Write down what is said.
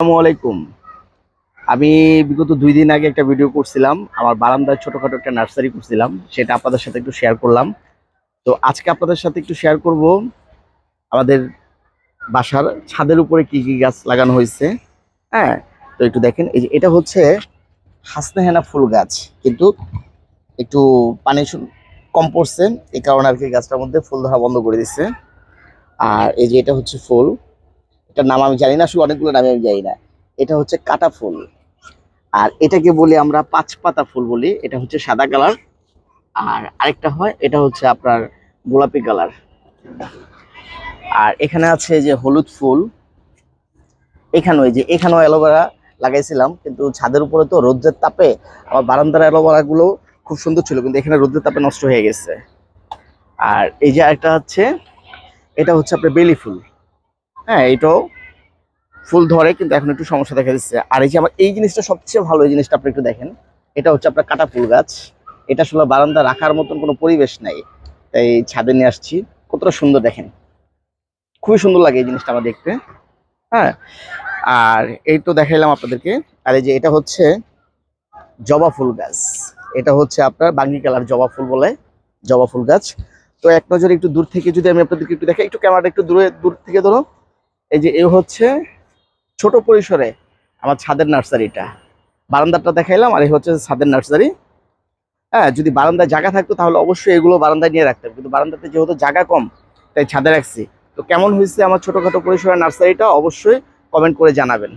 আসসালামু আলাইকুম। আমি বিগত দুই দিন আগে একটা ভিডিও করছিলাম, আমার বারান্দায় ছোটখাটো একটা নার্সারি করছিলাম, সেটা আপনাদের সাথে একটু শেয়ার করলাম। তো আজকে আপনাদের সাথে একটু শেয়ার করব, আমাদের বাসার ছাদের উপরে কি কি গাছ লাগানো হয়েছে। হ্যাঁ তো একটু দেখেন, এই যে এটা হচ্ছে হাসনেহেনা ফুল গাছ, কিন্তু একটু পানি কম পড়ছে, এই কারণে আর কি গাছটার মধ্যে ফুল ধরা বন্ধ করে দিচ্ছে আর এই যে এটা হচ্ছে ফুল এটার নাম আমি জানি না আসলে অনেকগুলো নামে আমি জানি না। এটা হচ্ছে কাটা ফুল। আর এটাকে বলি আমরা পাঁচ পাতা ফুল বলি, এটা হচ্ছে সাদা কালার। আর আরেকটা হয়, এটা হচ্ছে আপনার গোলাপি কালার। আর এখানে আছে যে হলুদ ফুল। এখানেও এই যে, এখানেও অ্যালোভেরা লাগাইছিলাম, কিন্তু ছাদের উপরে তো রোদ্রের তাপে আমার বারান্দার অ্যালোভেরা গুলো খুব সুন্দর ছিল, কিন্তু এখানে রোদ্রের তাপে নষ্ট হয়ে গেছে। আর এই যে আরেকটা হচ্ছে এটা হচ্ছে আপনার বেলি ফুল। হ্যাঁ এটাও ফুল ধরে, কিন্তু এখন একটু সমস্যা দেখা দিচ্ছে। আর এই যে আমার এই জিনিসটা সবচেয়ে ভালো, এই জিনিসটা আপনি একটু দেখেন। এটা হচ্ছে আপনার কাটা ফুল গাছ। এটা আসলে বারান্দা রাখার মতন কোনো পরিবেশ নাই। তাই ছাদে নিয়ে আসছি। কতটা সুন্দর দেখেন। খুবই সুন্দর লাগে এই জিনিসটা আমার দেখতে। হ্যাঁ আর এই তো দেখাইলাম আপনাদেরকে। আর এই যে এটা হচ্ছে জবা ফুল গাছ। এটা হচ্ছে আপনার বাঙ্গি কালার জবা ফুল বলে, জবা ফুল গাছ। তো এক নজরে একটু দূর থেকে যদি আমি আপনাদেরকে একটু দেখাই, একটু ক্যামেরাটা একটু দূরে, দূর থেকে ধরো। এই যে এ হচ্ছে ছোট পরিসরে আমার ছাদের নার্সারিটা। বারান্দাটা দেখাইলাম আর এই হচ্ছে ছাদের নার্সারি। হ্যাঁ যদি বারান্দায় জায়গা থাকতো তাহলে অবশ্যই এগুলো বারান্দায় নিয়ে রাখতাম। কিন্তু বারান্দাতে যেহেতু জায়গা কম, তাই ছাদে রাখছি। তো কেমন হয়েছে আমার ছোটোখাটো পরিসরের নার্সারিটা অবশ্যই কমেন্ট করে জানাবেন।